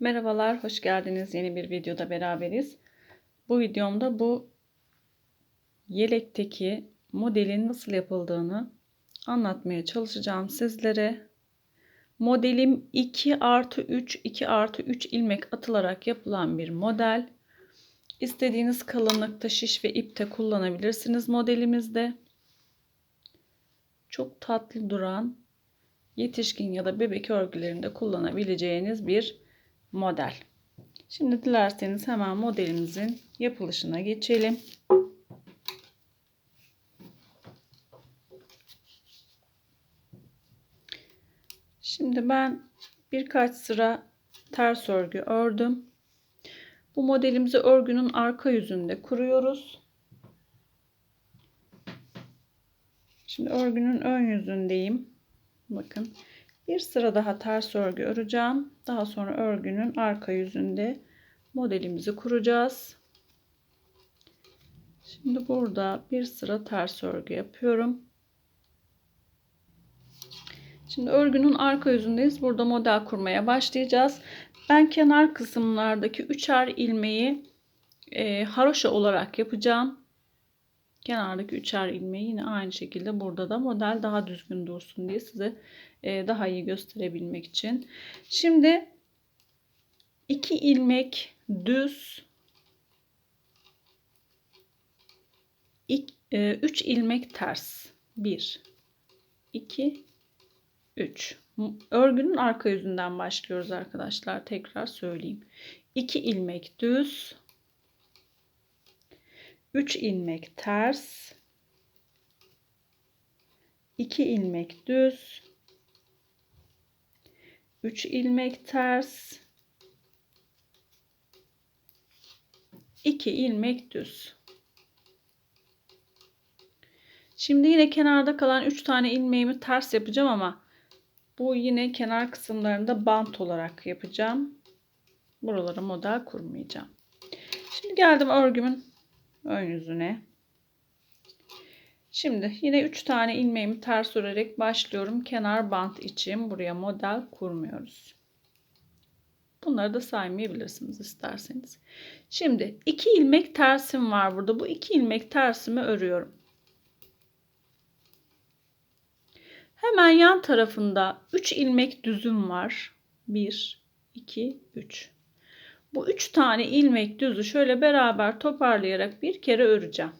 Merhabalar, hoş geldiniz. Yeni bir videoda beraberiz. Bu videomda bu yelekteki modelin nasıl yapıldığını anlatmaya çalışacağım sizlere. Modelim 2 artı 3, 2 artı 3 ilmek atılarak yapılan bir model. İstediğiniz kalınlıkta şiş ve ipte kullanabilirsiniz modelimizde. Çok tatlı duran yetişkin ya da bebek örgülerinde kullanabileceğiniz bir model. Şimdi dilerseniz hemen modelimizin yapılışına geçelim. Şimdi ben birkaç sıra ters örgü ördüm. Bu modelimizi örgünün arka yüzünde kuruyoruz. Şimdi örgünün ön yüzündeyim. Bakın bir sıra daha ters örgü öreceğim. Daha sonra örgünün arka yüzünde modelimizi kuracağız. Şimdi burada bir sıra ters örgü yapıyorum. Şimdi örgünün arka yüzündeyiz. Burada model kurmaya başlayacağız. Ben kenar kısımlardaki üçer ilmeği e, haroşa olarak yapacağım. Kenardaki üçer ilmeği yine aynı şekilde burada da model daha düzgün dursun diye size e, daha iyi gösterebilmek için. Şimdi iki ilmek düz e, üç ilmek ters. 1 2 3 örgünün arka yüzünden başlıyoruz arkadaşlar tekrar söyleyeyim. 2 ilmek düz 3 ilmek ters 2 ilmek düz 3 ilmek ters 2 ilmek düz Şimdi yine kenarda kalan 3 tane ilmeğimi ters yapacağım ama bu yine kenar kısımlarında bant olarak yapacağım. Buralara model kurmayacağım. Şimdi geldim örgümün ön yüzüne. Şimdi yine 3 tane ilmeğimi ters örerek başlıyorum. Kenar bant için buraya model kurmuyoruz. Bunları da saymayabilirsiniz isterseniz. Şimdi 2 ilmek tersim var burada. Bu 2 ilmek tersimi örüyorum. Hemen yan tarafında 3 ilmek düzüm var. 1 2 3. Bu 3 tane ilmek düzü şöyle beraber toparlayarak bir kere öreceğim.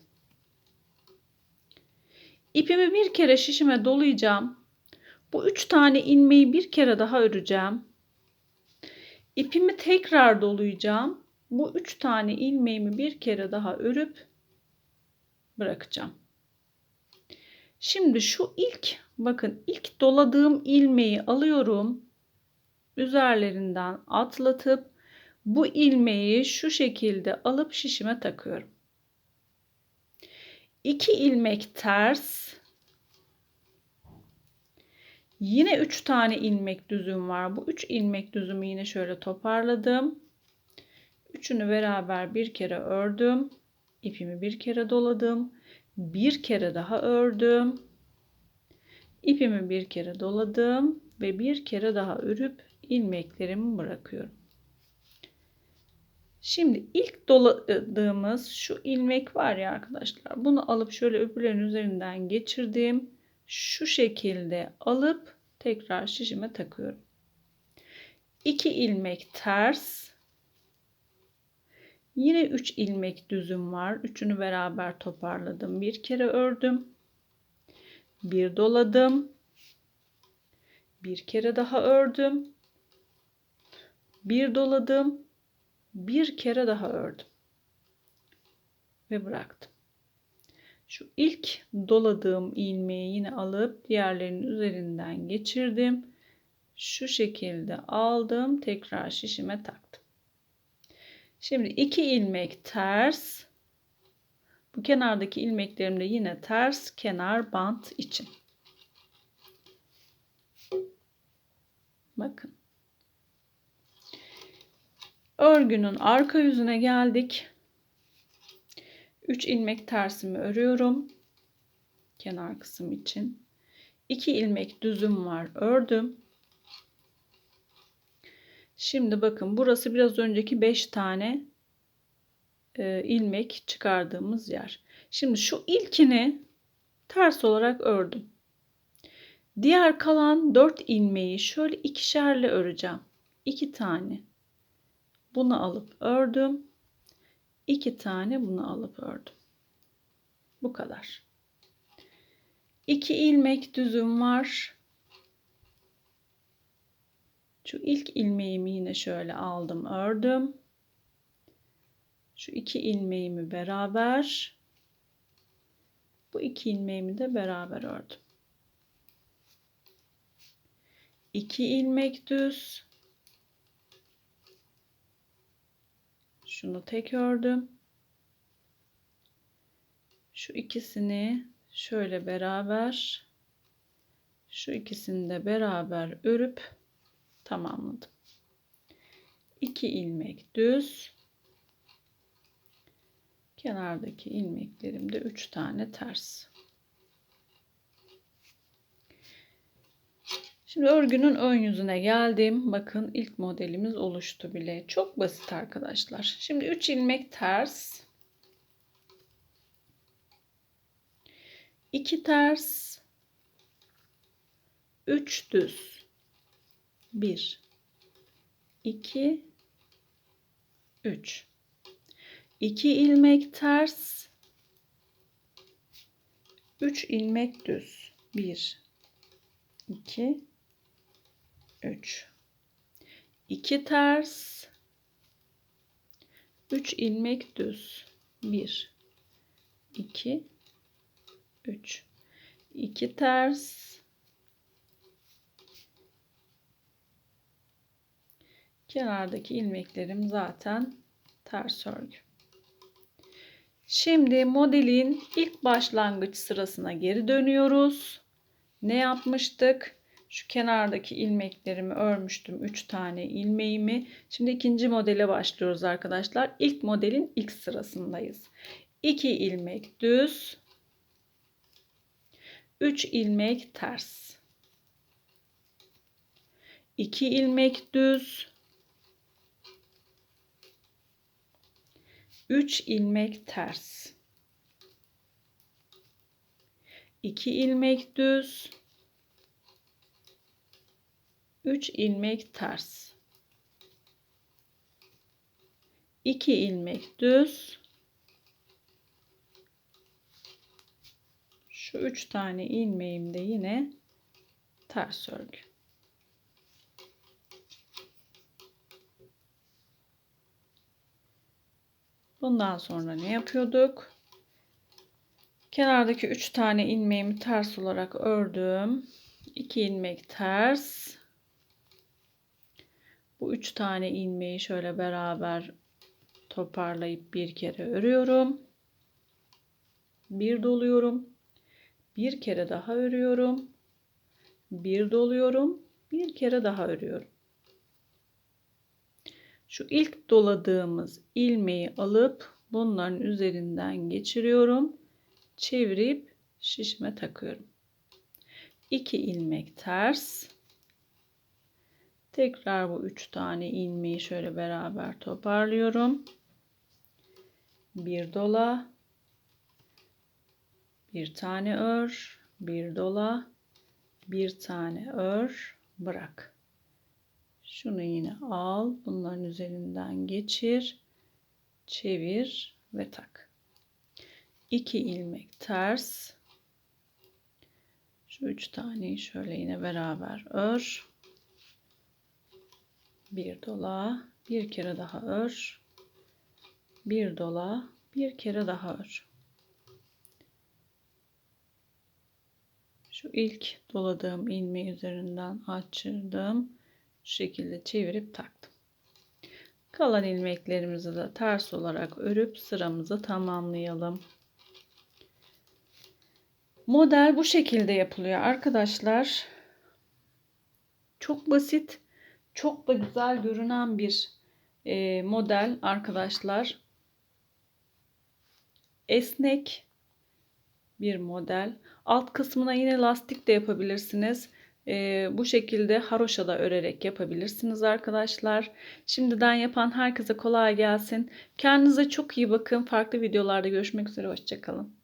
İpimi bir kere şişime dolayacağım. Bu üç tane ilmeği bir kere daha öreceğim. İpimi tekrar dolayacağım. Bu üç tane ilmeğimi bir kere daha örüp bırakacağım. Şimdi şu ilk bakın ilk doladığım ilmeği alıyorum. Üzerlerinden atlatıp bu ilmeği şu şekilde alıp şişime takıyorum. 2 ilmek ters. Yine 3 tane ilmek düzüm var. Bu 3 ilmek düzümü yine şöyle toparladım. Üçünü beraber bir kere ördüm. İpimi bir kere doladım. Bir kere daha ördüm. İpimi bir kere doladım ve bir kere daha örüp ilmeklerimi bırakıyorum. Şimdi ilk doladığımız şu ilmek var ya arkadaşlar. Bunu alıp şöyle öbürlerin üzerinden geçirdim. Şu şekilde alıp tekrar şişime takıyorum. 2 ilmek ters. Yine 3 ilmek düzüm var. Üçünü beraber toparladım. Bir kere ördüm. Bir doladım. Bir kere daha ördüm. Bir doladım bir kere daha ördüm ve bıraktım. Şu ilk doladığım ilmeği yine alıp diğerlerinin üzerinden geçirdim. Şu şekilde aldım. Tekrar şişime taktım. Şimdi iki ilmek ters. Bu kenardaki ilmeklerim de yine ters kenar bant için. Bakın. Örgünün arka yüzüne geldik. 3 ilmek tersimi örüyorum. Kenar kısım için. 2 ilmek düzüm var. Ördüm. Şimdi bakın burası biraz önceki 5 tane e, ilmek çıkardığımız yer. Şimdi şu ilkini ters olarak ördüm. Diğer kalan 4 ilmeği şöyle ikişerle öreceğim. 2 tane. Bunu alıp ördüm. 2 tane bunu alıp ördüm. Bu kadar. 2 ilmek düzüm var. Şu ilk ilmeğimi yine şöyle aldım, ördüm. Şu iki ilmeğimi beraber bu iki ilmeğimi de beraber ördüm. 2 ilmek düz. Şunu tek ördüm. Şu ikisini şöyle beraber şu ikisini de beraber örüp tamamladım. 2 ilmek düz. Kenardaki ilmeklerimde 3 tane ters. Şimdi örgünün ön yüzüne geldim. Bakın ilk modelimiz oluştu bile. Çok basit arkadaşlar. Şimdi 3 ilmek ters. 2 ters. 3 düz. 1 2 3 2 ilmek ters 3 ilmek düz 1 2 3 2 ters. 3 ilmek düz. 1 2 3 2 ters. Kenardaki ilmeklerim zaten ters örgü. Şimdi modelin ilk başlangıç sırasına geri dönüyoruz. Ne yapmıştık? Şu kenardaki ilmeklerimi örmüştüm. 3 tane ilmeğimi. Şimdi ikinci modele başlıyoruz arkadaşlar. İlk modelin ilk sırasındayız. 2 ilmek düz. 3 ilmek ters. 2 ilmek düz. 3 ilmek ters 2 ilmek düz 3 ilmek ters 2 ilmek düz şu 3 tane ilmeğim de yine ters örgü Bundan sonra ne yapıyorduk? Kenardaki 3 tane ilmeğimi ters olarak ördüm. 2 ilmek ters. Bu 3 tane ilmeği şöyle beraber toparlayıp bir kere örüyorum. Bir doluyorum. Bir kere daha örüyorum. Bir doluyorum. Bir kere daha örüyorum. Şu ilk doladığımız ilmeği alıp bunların üzerinden geçiriyorum. Çevirip şişme takıyorum. 2 ilmek ters. Tekrar bu 3 tane ilmeği şöyle beraber toparlıyorum. Bir dola. Bir tane ör. Bir dola. Bir tane ör. Bırak. Şunu yine al. Bunların üzerinden geçir. Çevir ve tak. 2 ilmek ters. Şu üç taneyi şöyle yine beraber ör. Bir dola, bir kere daha ör. Bir dola, bir kere daha ör. Şu ilk doladığım ilmeği üzerinden açırdım şu şekilde çevirip taktım. Kalan ilmeklerimizi de ters olarak örüp sıramızı tamamlayalım. Model bu şekilde yapılıyor arkadaşlar. Çok basit, çok da güzel görünen bir e, model arkadaşlar. Esnek bir model. Alt kısmına yine lastik de yapabilirsiniz. e, bu şekilde haroşa da örerek yapabilirsiniz arkadaşlar. Şimdiden yapan herkese kolay gelsin. Kendinize çok iyi bakın. Farklı videolarda görüşmek üzere. Hoşçakalın.